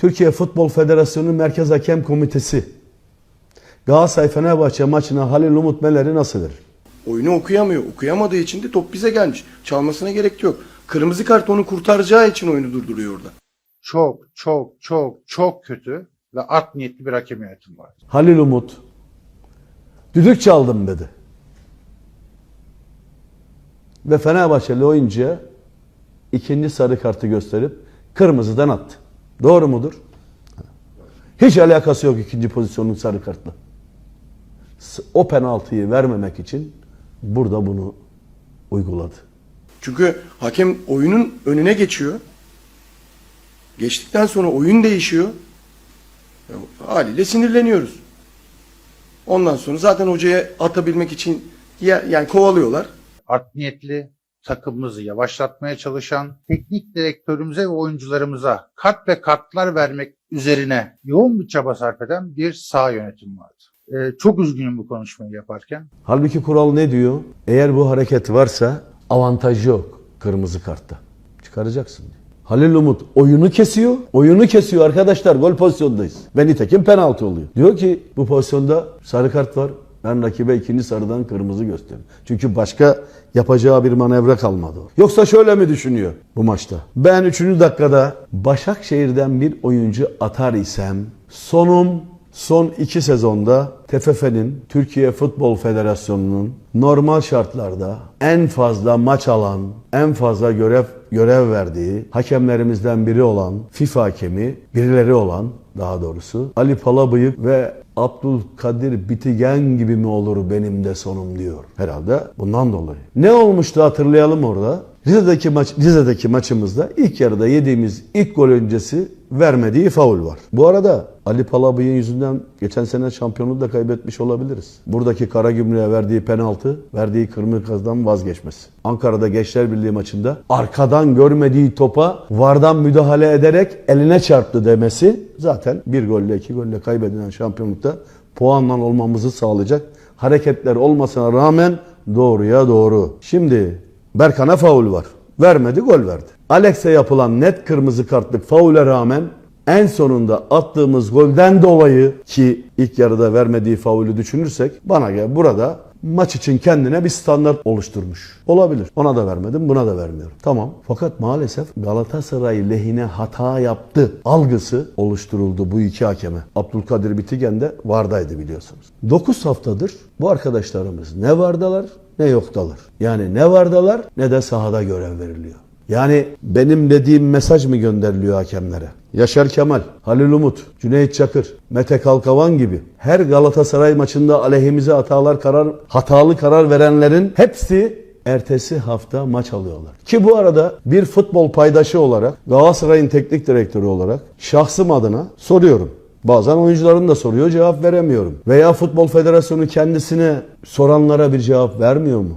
Türkiye Futbol Federasyonu Merkez Hakem Komitesi Galatasaray Fenerbahçe maçına Halil Umut Meler'i nasıl verir? Oyunu okuyamıyor. Okuyamadığı için de top bize gelmiş. Çalmasına gerek yok. Kırmızı kart onu kurtaracağı için oyunu durduruyor orada. Çok çok çok çok kötü ve art niyetli bir hakem yönetimi var. Halil Umut düdük çaldım dedi. Ve Fenerbahçeli oyuncuya ikinci sarı kartı gösterip kırmızıdan attı. Doğru mudur? Hiç alakası yok ikinci pozisyonun sarı kartla. O penaltıyı vermemek için burada bunu uyguladı. Çünkü hakem oyunun önüne geçiyor. Geçtikten sonra oyun değişiyor. Ya, haliyle sinirleniyoruz. Ondan sonra zaten hocaya atabilmek için ya- yani kovalıyorlar. Art niyetli takımımızı yavaşlatmaya çalışan teknik direktörümüze ve oyuncularımıza kart ve kartlar vermek üzerine yoğun bir çaba sarf eden bir sağ yönetim vardı. Ee, çok üzgünüm bu konuşmayı yaparken. Halbuki kural ne diyor? Eğer bu hareket varsa avantaj yok kırmızı kartta. Çıkaracaksın diyor. Halil Umut oyunu kesiyor. Oyunu kesiyor arkadaşlar. Gol pozisyondayız. Ve nitekim penaltı oluyor. Diyor ki bu pozisyonda sarı kart var. Ben rakibe ikinci sarıdan kırmızı gösteriyorum. Çünkü başka yapacağı bir manevra kalmadı. Yoksa şöyle mi düşünüyor bu maçta? Ben 3. dakikada Başakşehir'den bir oyuncu atar isem sonum Son iki sezonda TFF'nin, Türkiye Futbol Federasyonu'nun normal şartlarda en fazla maç alan, en fazla görev görev verdiği hakemlerimizden biri olan FIFA hakemi, birileri olan daha doğrusu Ali Palabıyık ve Abdülkadir Bitigen gibi mi olur benim de sonum diyor. Herhalde bundan dolayı. Ne olmuştu hatırlayalım orada. Rize'deki maç Rize'deki maçımızda ilk yarıda yediğimiz ilk gol öncesi vermediği faul var. Bu arada Ali Palabıyık'ın yüzünden geçen sene şampiyonluğu da kaybetmiş olabiliriz. Buradaki Karagümrük'e verdiği penaltı, verdiği kırmızı karttan vazgeçmesi. Ankara'da Gençler Birliği maçında arkadan görmediği topa vardan müdahale ederek eline çarptı demesi zaten bir golle iki golle kaybedilen şampiyonlukta puanla olmamızı sağlayacak hareketler olmasına rağmen doğruya doğru. Şimdi Berkan'a faul var. Vermedi gol verdi. Alex'e yapılan net kırmızı kartlık faule rağmen en sonunda attığımız golden dolayı ki ilk yarıda vermediği faulü düşünürsek bana göre burada maç için kendine bir standart oluşturmuş. Olabilir. Ona da vermedim, buna da vermiyorum. Tamam. Fakat maalesef Galatasaray lehine hata yaptı algısı oluşturuldu bu iki hakeme. Abdülkadir Bitigen de vardaydı biliyorsunuz. 9 haftadır bu arkadaşlarımız ne vardalar ne yoktalar. Yani ne vardalar ne de sahada görev veriliyor. Yani benim dediğim mesaj mı gönderiliyor hakemlere? Yaşar Kemal, Halil Umut, Cüneyt Çakır, Mete Kalkavan gibi her Galatasaray maçında aleyhimize hatalar karar hatalı karar verenlerin hepsi ertesi hafta maç alıyorlar. Ki bu arada bir futbol paydaşı olarak Galatasaray'ın teknik direktörü olarak şahsım adına soruyorum. Bazen oyuncuların da soruyor cevap veremiyorum. Veya Futbol Federasyonu kendisine soranlara bir cevap vermiyor mu?